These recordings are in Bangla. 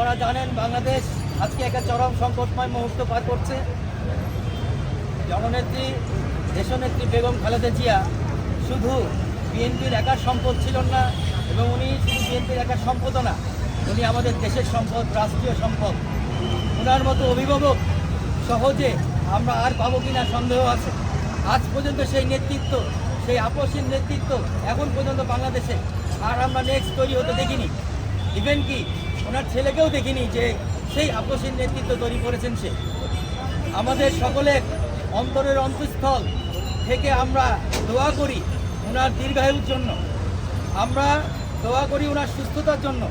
আপনারা জানেন বাংলাদেশ আজকে একটা চরম সংকটময় মুহূর্ত পার করছে। জননেত্রী, দেশনেত্রী বেগম খালেদা জিয়া শুধু বিএনপির একার সম্পদ ছিলেন না এবং উনি শুধু বিএনপির একার সম্পদও না, উনি আমাদের দেশের সম্পদ, রাষ্ট্রীয় সম্পদ। ওনার মতো অভিভাবক সহজে আমরা আর পাবো কিনা সন্দেহ আছে। আজ পর্যন্ত সেই নেতৃত্ব, সেই আপসীন নেতৃত্ব এখন পর্যন্ত বাংলাদেশে, আর আমরা নেক্সট তৈরি হতে দেখিনি। ইভেন কি ওনার ছেলেকেও দেখিনি যে সেই আপসীন নেতৃত্ব তৈরি করেছেন সে। আমাদের সকলের অন্তরের অন্তঃস্থল থেকে আমরা দোয়া করি ওনার দীর্ঘায়ুর জন্য। আমরা দোয়া করি ওনার সুস্থতার জন্য।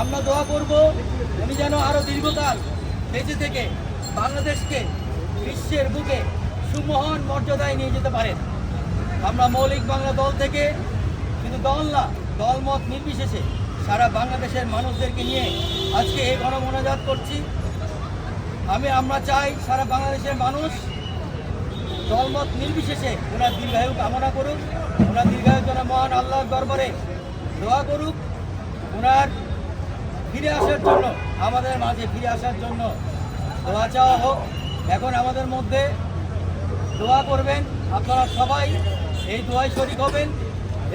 আমরা দোয়া করব উনি যেন আরও দীর্ঘকাল বেঁচে থেকে বাংলাদেশকে বিশ্বের বুকে সুমহান মর্যাদায় নিয়ে যেতে পারেন। আমরা মৌলিক বাংলা দল থেকে কিন্তু দল না, দলমত নির্বিশেষে সারা বাংলাদেশের মানুষদেরকে নিয়ে আজকে এই গণমনাজাত করছি। আমি, আমরা চাই সারা বাংলাদেশের মানুষ দলমত নির্বিশেষে ওনার দীর্ঘায়ু কামনা করুক, ওনার দীর্ঘায়ুর জন্য মহান আল্লাহর দরবারে দোয়া করুক, ওনার ফিরে আসার জন্য, আমাদের মাঝে ফিরে আসার জন্য দোয়া চাওয়া হোক। এখন আমাদের মধ্যে দোয়া করবেন, আপনারা সবাই এই দোয়ায় শরিক হবেন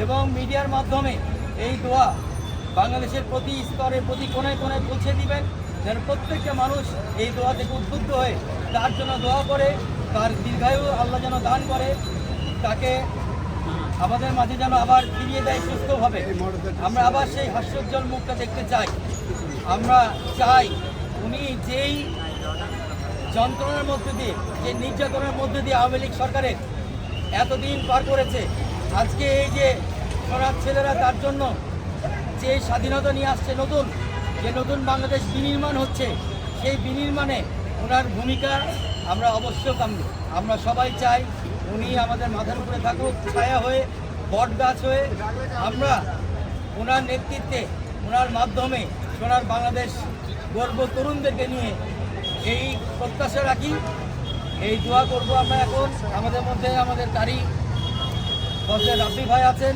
এবং মিডিয়ার মাধ্যমে এই দোয়া বাংলাদেশের প্রতি স্তরে, প্রতি কোনায় কোনায় পৌঁছে দিবেন, যেন প্রত্যেকটা মানুষ এই দোয়া থেকে উদ্বুদ্ধ হয়ে তার জন্য দোয়া করে, তার দীর্ঘায়ু আল্লাহ যেন দান করে, তাকে আমাদের মাঝে যেন আবার ফিরিয়ে দেয় সুস্থভাবে। আমরা আবার সেই হাস্যোজ্জ্বল মুখটা দেখতে চাই। আমরা চাই উনি যেই যন্ত্রণার মধ্যে দিয়ে, যে নির্যাতনের মধ্যে দিয়ে আওয়ামী লীগ সরকারের এতদিন পার করেছে, আজকে এই যে সোনার ছেলেরা তার জন্য যে স্বাধীনতা নিয়ে আসছে নতুন, যে নতুন বাংলাদেশ বিনির্মাণ হচ্ছে, সেই বিনির্মাণে ওনার ভূমিকা আমরা অবশ্য কাম্য। আমরা সবাই চাই উনি আমাদের মাথার উপরে থাকুক, ছায়া হয়ে, বট গাছ হয়ে, আমরা ওনার নেতৃত্বে, ওনার মাধ্যমে সোনার বাংলাদেশ গর্ব তরুণদেরকে নিয়ে এই প্রত্যাশা রাখি। এই দোয়া করব আমরা এখন। আমাদের মধ্যে আমাদের তারিখ বসের রাব্বি ভাই আছেন।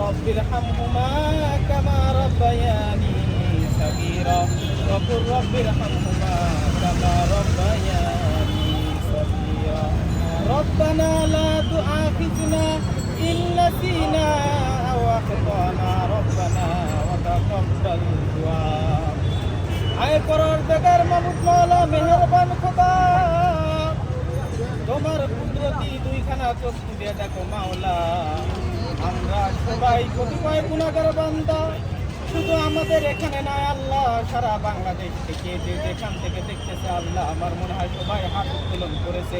رب ارحمهما كما ربياني صغيرا وقل رب ارحمهما كما ربياني صغيرا ربنا لا تؤاخذنا إن نسينا أو أخطأنا ربنا وتقبل دعاء আয় করার দেখার মামুদ মাওলা মেহরবান খোদা তোমার কুদরতি দুইখানা চক্ষু দিয়ে দেখো মাওলা আমরা সবাই কতিপয় গুণাগার বান্দা? শুধু আমাদের এখানে নয় আল্লাহ সারা বাংলাদেশ থেকে যে যেখান থেকে দেখতেছে আল্লাহ আমার মনে হয় সবাই হাত উত্তোলন করেছে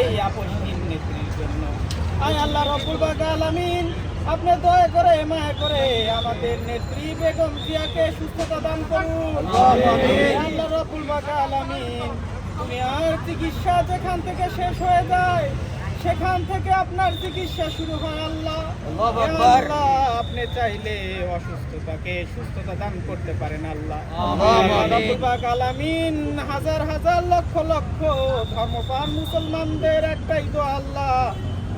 এই আপসহীন নেত্রীর জন্য। আয় আল্লাহ রব্বুল বাগা আলামিন আপনি দয়া করে মায়া করে আমাদের নেত্রী বেগম জিয়াকে সুস্থতা দান করুন। আল্লাহ রব্বুল বাগা আলামিন তুমি আর চিকিৎসা যেখান থেকে শেষ হয়ে যায় সেখান থেকে আপনার চিকিৎসা শুরু হয় আল্লাহ আল্লাহু হে আকবার। আল্লাহ, আপনি চাইলে অসুস্থতাকে সুস্থতা দান করতে পারেন আল্লাহ। আলামিন হাজার হাজার লক্ষ লক্ষ ধর্মপ্রাণ মুসলমানদের একটাই তো আল্লাহ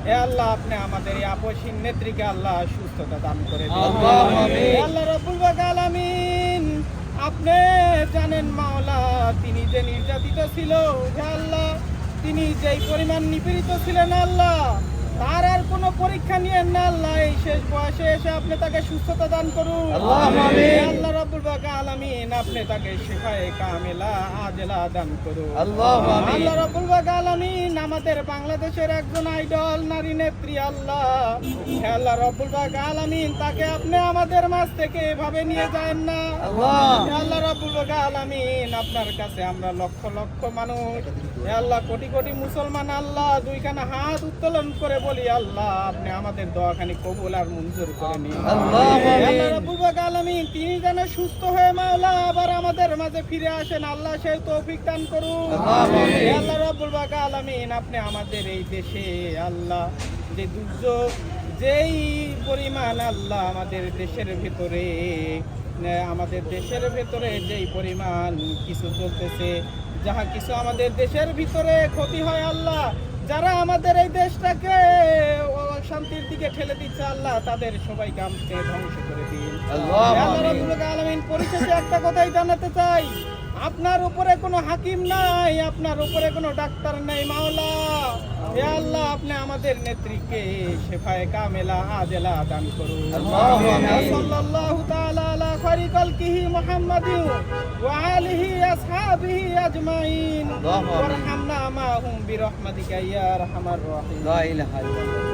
হে আল্লাহ আপনি আমাদের এই আপসীন নেত্রীকে আল্লাহ সুস্থতা দান করে দিন। আল্লাহু পাক আলামিন আপনি জানেন মাওলা তিনি যে নির্যাতিত ছিল হে আল্লাহ তিনি যেই পরিমাণ নিপীড়িত ছিলেন আল্লাহ তার আর কোনো পরীক্ষা নিয়ে না আল্লাহ। এই শেষ বয়সে এসে আপনি তাকে সুস্থতা দান করুন। আল্লাহ রাব্বুল বাকা আলামিন আপনি তাকে শিফায়ে কামিলা আজলা দান করুন। আমিন। আল্লাহ রাব্বুল বাকা আলামিন আমাদের বাংলাদেশের একজন আইডল নারী নেত্রী আল্লাহ। আল্লাহ রাব্বুল বাকা আলামিন তাকে আপনি আমাদের মাঝ থেকে এভাবে নিয়ে যান না। আল্লাহ। আল্লাহ রাব্বুল আলামিন আপনার কাছে আমরা লক্ষ লক্ষ মানুষ। আল্লাহ কোটি কোটি মুসলমান আল্লাহ দুইখানা হাত উত্তোলন করে বলি আল্লাহ আপনি আমাদের দোয়াখানি কবুল আর মঞ্জুর করে নিন। আল্লাহ আমিন। আলামিন তিনি যেন সুস্থ হয়ে মাওলা আবার আমাদের মাঝে ফিরে আসেন আল্লাহ সেই তৌফিক দান করুন। আল্লাহ রাব্বুল আলামিন আপনি আমাদের এই দেশে আল্লাহ যে দুর্যোগ যেই পরিমাণ আল্লাহ আমাদের দেশের ভিতরে আমাদের দেশের ভেতরে যেই পরিমাণ কিছু চলতেছে যাহা কিছু আমাদের দেশের ভিতরে ক্ষতি হয় আল্লাহ যারা আমাদের এই দেশটাকে শান্তির দিকে ঠেলে দিচ্ছে আল্লাহ তাদের সবাইকে আমকে ধ্বংস করে দিন। আলামিন পরিশেষে একটা কথাই জানাতে চাই আপনার উপরে কোনো হাকিম নাই আপনার উপরে কোনো ডাক্তার নাই মাওলা। হে আল্লাহ আপনি আমাদের নেত্রীকে শেফায়ে কামেলা আজেলা দান করুন। সাল্লাল্লাহু তাআলা মুহাম্মাদিন ওয়া আলিহি আসহাবিহি আজমাইন। আল্লাহু আমিন। ওয়ারহামনা মাহুম বিরহমাতিকা ইয়া আরহামার রাহিম। লা ইলাহা ইল্লাল্লাহ।